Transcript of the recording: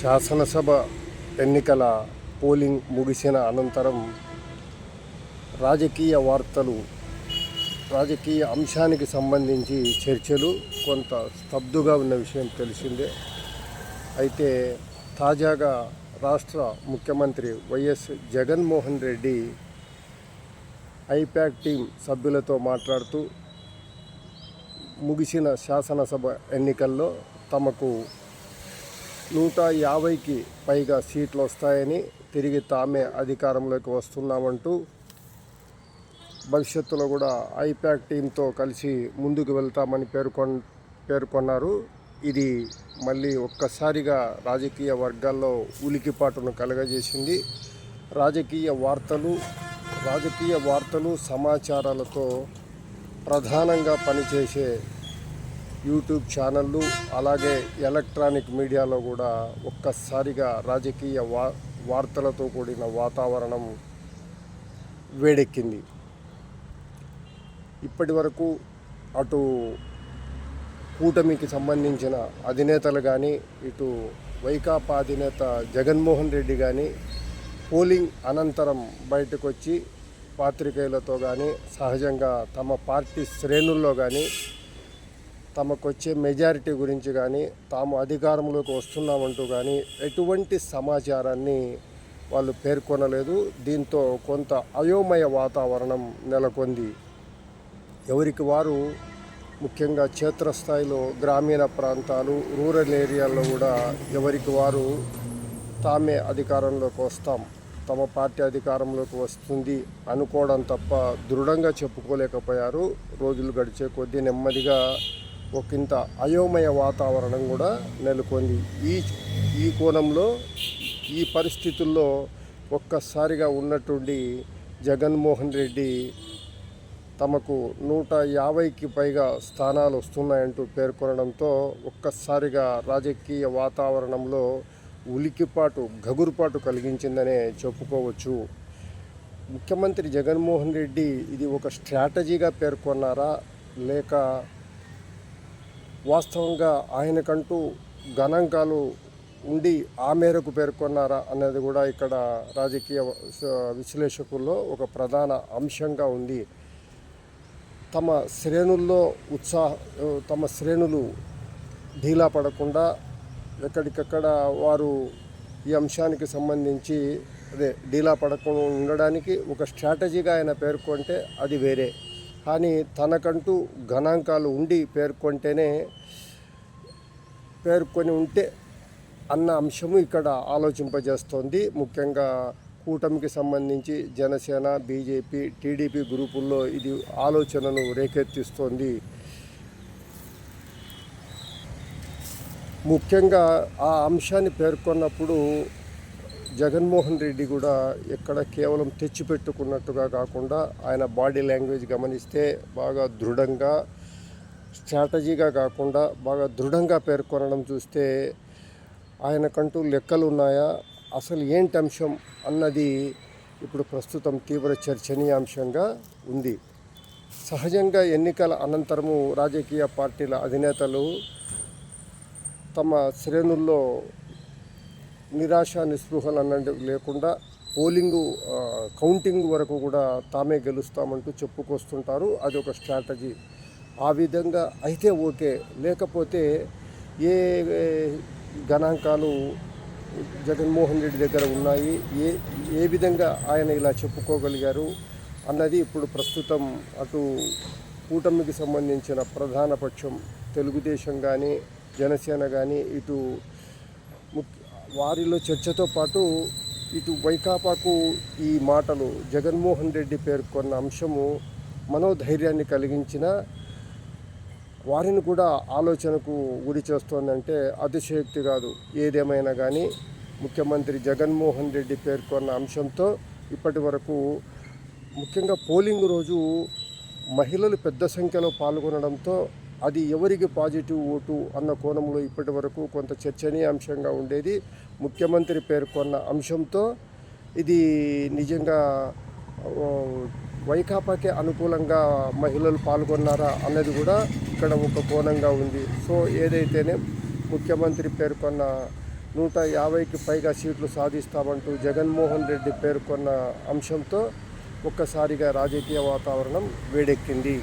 శాసనసభ ఎన్నికల పోలింగ్ ముగిసిన అనంతరం రాజకీయ వార్తలు రాజకీయ అంశానికి సంబంధించి చర్చలు కొంత స్తబ్దుగా ఉన్న విషయం తెలిసిందే. అయితే తాజాగా రాష్ట్ర ముఖ్యమంత్రి YS Jaganmohan Reddy IPAC team సభ్యులతో మాట్లాడుతూ ముగిసిన శాసనసభ ఎన్నికల్లో తమకు నూట యాభైకి పైగా సీట్లు వస్తాయని తిరిగి తామే అధికారంలోకి వస్తున్నామంటూ భవిష్యత్తులో కూడా ఐపాక్ టీంతో కలిసి ముందుకు వెళ్తామని పేర్కొన్ పేర్కొన్నారు. ఇది మళ్ళీ ఒక్కసారిగా రాజకీయ వర్గాల్లో ఉలికిపాటును కలగజేసింది. రాజకీయ వార్తలు రాజకీయ వార్తలు సమాచారాలతో ప్రధానంగా పనిచేసే యూట్యూబ్ ఛానళ్ళు అలాగే ఎలక్ట్రానిక్ మీడియాలో కూడా ఒక్కసారిగా రాజకీయ వా వార్తలతో కూడిన వాతావరణం వేడెక్కింది. ఇప్పటి వరకు అటు కూటమికి సంబంధించిన అధినేతలు కానీ ఇటు వైకాపా అధినేత జగన్మోహన్ రెడ్డి కానీ పోలింగ్ అనంతరం బయటకు వచ్చి పాత్రికేయులతో కానీ సహజంగా తమ పార్టీ శ్రేణుల్లో కానీ తమకొచ్చే మెజారిటీ గురించి కానీ తాము అధికారంలోకి వస్తున్నామంటూ కానీ ఎటువంటి సమాచారాన్ని వాళ్ళు పేర్కొనలేదు. దీంతో కొంత అయోమయ వాతావరణం నెలకొంది. ఎవరికి వారు ముఖ్యంగా క్షేత్రస్థాయిలో గ్రామీణ ప్రాంతాలు రూరల్ ఏరియాల్లో కూడా ఎవరికి వారు తామే అధికారంలోకి వస్తాం. తమ పార్టీ అధికారంలోకి వస్తుంది అనుకోవడం తప్ప దృఢంగా చెప్పుకోలేకపోయారు. రోజులు గడిచే కొద్దీ నెమ్మదిగా ఒకంత అయోమయ వాతావరణం కూడా నెలకొంది. ఈ ఈ కోణంలో ఈ పరిస్థితుల్లో ఒక్కసారిగా ఉన్నటువంటి జగన్మోహన్ రెడ్డి తమకు నూట యాభైకి పైగా స్థానాలు వస్తున్నాయంటూ పేర్కొనడంతో ఒక్కసారిగా రాజకీయ వాతావరణంలో ఉలికిపాటు గగురుపాటు కలిగించిందనే చెప్పుకోవచ్చు. ముఖ్యమంత్రి జగన్మోహన్ రెడ్డి ఇది ఒక స్ట్రాటజీగా పేర్కొన్నారా? లేక వాస్తవంగా ఆయనకంటూ గణాంకాలు ఉండి ఆ మేరకు పేర్కొన్నారా అన్నది కూడా ఇక్కడ రాజకీయ విశ్లేషకుల్లో ఒక ప్రధాన అంశంగా ఉంది. తమ శ్రేణుల్లో ఉత్సాహ తమ శ్రేణులు ఢీలా పడకుండా ఎక్కడికక్కడ వారు ఈ అంశానికి సంబంధించి అదే డీలా పడకుండా ఉండడానికి ఒక స్ట్రాటజీగా ఆయన పేర్కొంటే అది వేరే. కానీ తనకంటూ గణాంకాలు ఉండి పేర్కొంటేనే పేర్కొని ఉంటే అన్న అంశము ఇక్కడ ఆలోచింపజేస్తోంది. ముఖ్యంగా కూటమికి సంబంధించి జనసేన బీజేపీ టీడీపీ గ్రూపుల్లో ఇది ఆలోచనను రేకెత్తిస్తోంది. ముఖ్యంగా ఆ అంశాన్ని పేర్కొన్నప్పుడు జగన్మోహన్ రెడ్డి కూడా ఎక్కడ కేవలం తెచ్చిపెట్టుకున్నట్టుగా కాకుండా ఆయన బాడీ లాంగ్వేజ్ గమనిస్తే బాగా దృఢంగా స్ట్రాటజీగా కాకుండా బాగా దృఢంగా పేర్కొనడం చూస్తే ఆయనకంటూ లెక్కలు ఉన్నాయా? అసలు ఏంటి అంశం అన్నది ఇప్పుడు ప్రస్తుతం తీవ్ర చర్చనీయాంశంగా ఉంది. సహజంగా ఎన్నికల అనంతరము రాజకీయ పార్టీల అధినేతలు తమ శ్రేణుల్లో నిరాశ నిస్పృహలు అన్నది లేకుండా పోలింగు కౌంటింగ్ వరకు కూడా తామే గెలుస్తామంటూ చెప్పుకొస్తుంటారు. అది ఒక స్ట్రాటజీ. ఆ విధంగా అయితే ఓకే. లేకపోతే ఏ గణాంకాలు జగన్మోహన్ రెడ్డి దగ్గర ఉన్నాయి? ఏ ఏ విధంగా ఆయన ఇలా చెప్పుకోగలిగారు అన్నది ఇప్పుడు ప్రస్తుతం అటు కూటమికి సంబంధించిన ప్రధాన పక్షం తెలుగుదేశం కానీ జనసేన కానీ ఇటు వారిలో చర్చతో పాటు ఇటు వైకాపాకు ఈ మాటలు జగన్మోహన్ రెడ్డి పేర్కొన్న అంశము మనోధైర్యాన్ని కలిగించిన వారిని కూడా ఆలోచనకు గురి చేస్తోందంటే అతిశయోక్తి కాదు. ఏదేమైనా కానీ ముఖ్యమంత్రి జగన్మోహన్ రెడ్డి పేర్కొన్న అంశంతో ఇప్పటి వరకు ముఖ్యంగా పోలింగ్ రోజు మహిళలు పెద్ద సంఖ్యలో పాల్గొనడంతో అది ఎవరికి పాజిటివ్ ఓటు అన్న కోణంలో ఇప్పటి వరకు కొంత చర్చనీయాంశంగా ఉండేది. ముఖ్యమంత్రి పేర్కొన్న అంశంతో ఇది నిజంగా వైకాపాకే అనుకూలంగా మహిళలు పాల్గొన్నారా అన్నది కూడా ఇక్కడ ఒక కోణంగా ఉంది. సో ఏదైతేనే ముఖ్యమంత్రి పేర్కొన్న నూట యాభైకి పైగా సీట్లు సాధిస్తామంటూ జగన్మోహన్ రెడ్డి పేర్కొన్న అంశంతో ఒక్కసారిగా రాజకీయ వాతావరణం వేడెక్కింది.